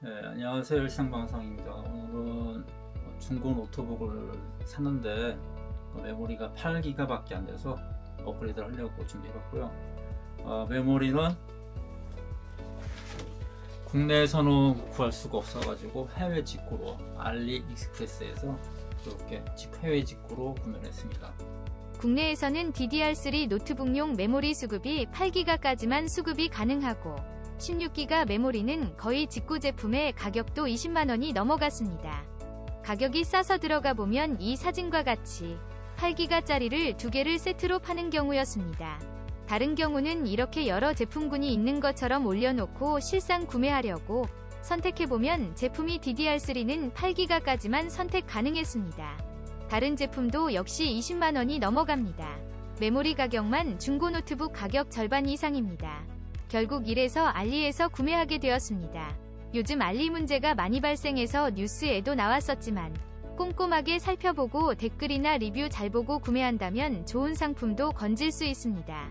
네, 안녕하세요. 일상방송입니다. 오늘은 중고 노트북을 샀는데 어, 메모리가 8기가밖에 안 돼서 업그레이드를 하려고 준비해봤고요. 어, 메모리는 국내에서는 구할 수가 없어가지고 해외 직구로 알리익스프레스에서 이렇게 직- 해외 직구로 구매를 했습니다. 국내에서는 DDR3 노트북용 메모리 수급이 8기가까지만 수급이 가능하고 16기가 메모리는 거의 직구 제품의 가격도 20만원이 넘어갔습니다. 가격이 싸서 들어가 보면 이 사진과 같이 8기가짜리를 두 개를 세트로 파는 경우였습니다. 다른 경우는 이렇게 여러 제품군이 있는 것처럼 올려놓고 실상 구매하려고 선택해보면 제품이 DDR3는 8기가까지만 선택 가능했습니다. 다른 제품도 역시 20만원이 넘어갑니다. 메모리 가격만 중고 노트북 가격 절반 이상입니다. 결국 이래서 알리에서 구매하게 되었습니다. 요즘 알리 문제가 많이 발생해서 뉴스에도 나왔었지만 꼼꼼하게 살펴보고 댓글이나 리뷰 잘 보고 구매한다면 좋은 상품도 건질 수 있습니다.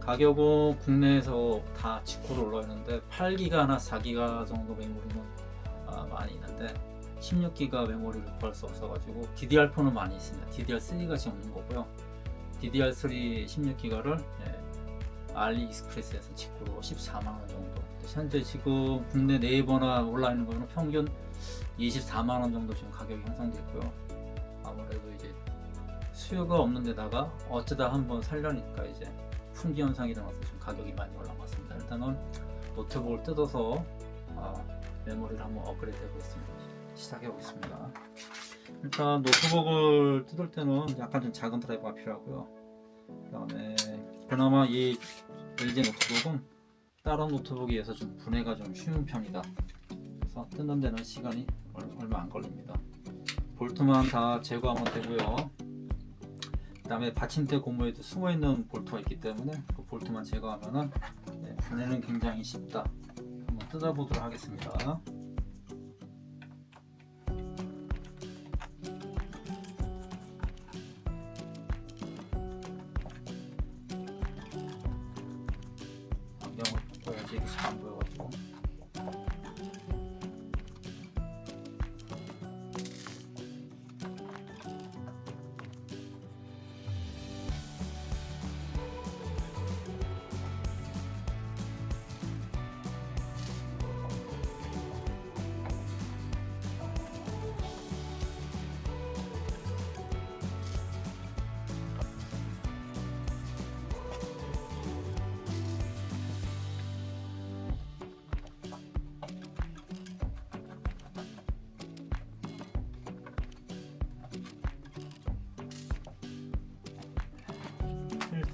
가격은 국내에서 다 직구로 올라 있는데 8기가나 4기가 정도 메모리는 아, 많이 있는데 16기가 메모리를 구할 수 없어가지고 DDR4는 많이 있습니다. DDR3가 지금 없는 거고요. DDR3 16기가를 알리익스프레스에서 직구로 14만 원 정도. 현재 지금 국내 네이버나 온라인 거는 평균 24만 원 정도 지금 가격이 형성되어 있고요. 아무래도 이제 수요가 없는 데다가 어쩌다 한번 살려니까 이제 품귀 현상이 일어나서 지금 가격이 많이 같습니다. 일단은 노트북을 뜯어서 아, 메모리를 한번 업그레이드 해보겠습니다. 시작해 보겠습니다. 일단 노트북을 뜯을 때는 약간 좀 작은 드라이버가 필요하고요. 그다음에 그나마 이 LG 노트북은 다른 노트북에 비해서 좀 분해가 좀 쉬운 편이다. 그래서 뜯는 데는 시간이 얼- 얼마 안 걸립니다. 볼트만 다 제거하면 되고요. 그다음에 받침대 고무에도 숨어 있는 볼트가 있기 때문에 그 볼트만 제거하면은 네, 분해는 굉장히 쉽다. 한번 뜯어보도록 하겠습니다. 이게 잘안 보여가지고.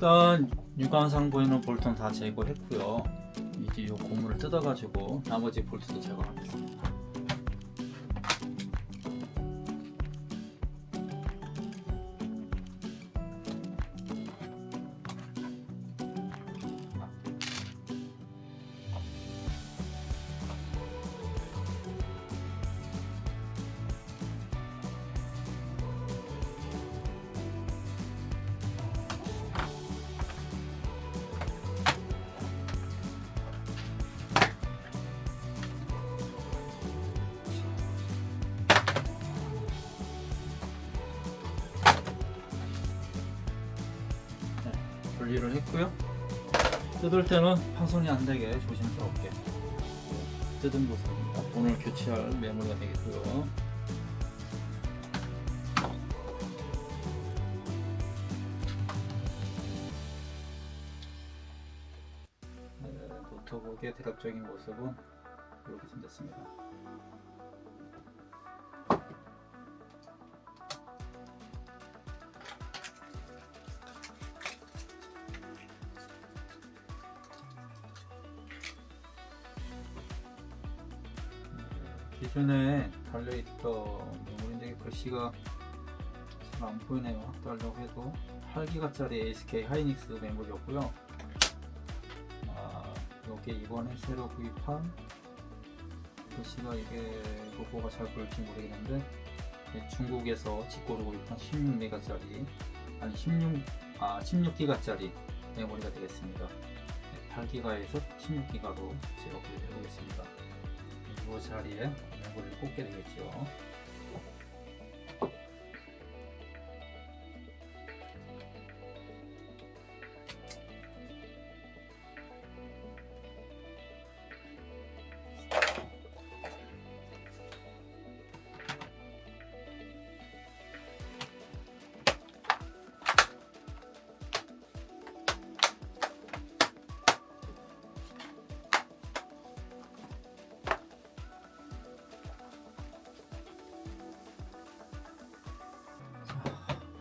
일단 유관상 보이는 볼트는 다 제거했고요. 이제 이 고무를 뜯어가지고 나머지 볼트도 제거하겠습니다. 분리를 했고요. 뜯을 때는 파손이 안 되게 조심스럽게 뜯은 모습입니다. 오늘 교체할 메모리가 되겠고요. 네, 노트북의 대략적인 모습은 이렇게 생겼습니다. 기존에 달려있던 메모리인데 글씨가 잘 안 보이네요. 확대하려고 해도 8기가짜리 ASK 하이닉스 메모리였고요. 아, 이게 이번에 새로 구입한 글씨가 이게 로고가 잘 보일지 모르겠는데 이게 중국에서 직구로 구입한 16메가짜리 아니 16 아 16기가짜리 메모리가 되겠습니다. 8기가에서 16기가로 제가 구입해 보겠습니다. 이거 요 자리에 메모리를 꽂게 되겠죠.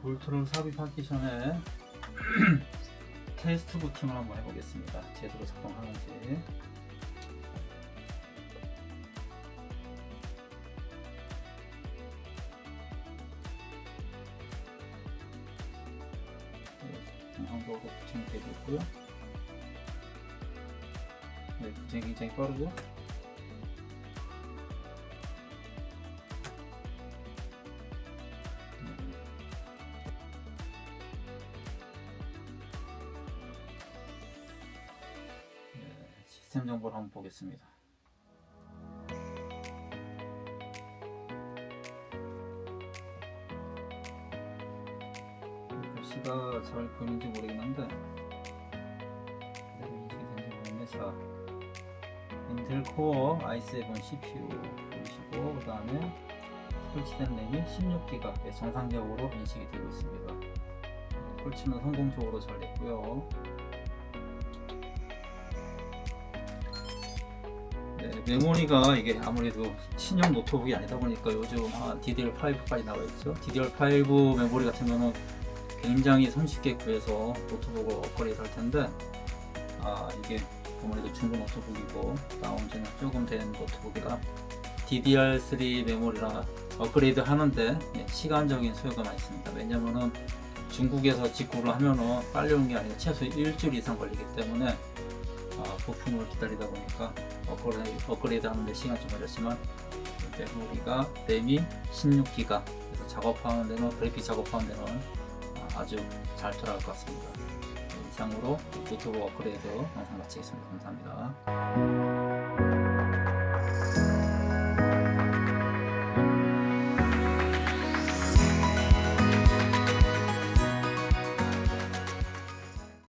볼트를 삽입하기 전에 테스트 부팅을 한번 해보겠습니다. 제대로 작동하는지. 정상적으로 부팅되고 있고요. 네, 부팅이 굉장히 빠르죠? 시스템 정보를 한번 보겠습니다. 글씨가 잘 보이는지 모르긴 한데 인식이 되는지 모르겠네. 자, 인텔 코어 i7 CPU 보이시고 그 다음에 설치된 램이 16기가 정상적으로 인식이 되고 있습니다. 설치는 성공적으로 잘 됐고요. 메모리가 이게 아무래도 신형 노트북이 아니다 보니까 요즘 아, DDR5까지 나와 있죠. DDR5 메모리 같으면은 굉장히 손쉽게 구해서 노트북을 업그레이드 할 텐데 아 이게 아무래도 중고 노트북이고 나온 지는 조금 된 노트북이라 DDR3 메모리라 업그레이드 하는데 예, 시간적인 소요가 많이 있습니다. 왜냐면은 중국에서 직구를 하면은 빨리 오는 게 아니라 최소 일주일 이상 걸리기 때문에 아, 부품을 기다리다 보니까 업그레이드, 업그레이드 하는데 시간이 좀 걸렸지만 메모리가 램이 16기가 그래서 작업하는 데는 그래픽 작업하는 데는 아, 아주 잘 돌아갈 것 같습니다. 네, 이상으로 노트북 업그레이드 영상 마치겠습니다. 감사합니다.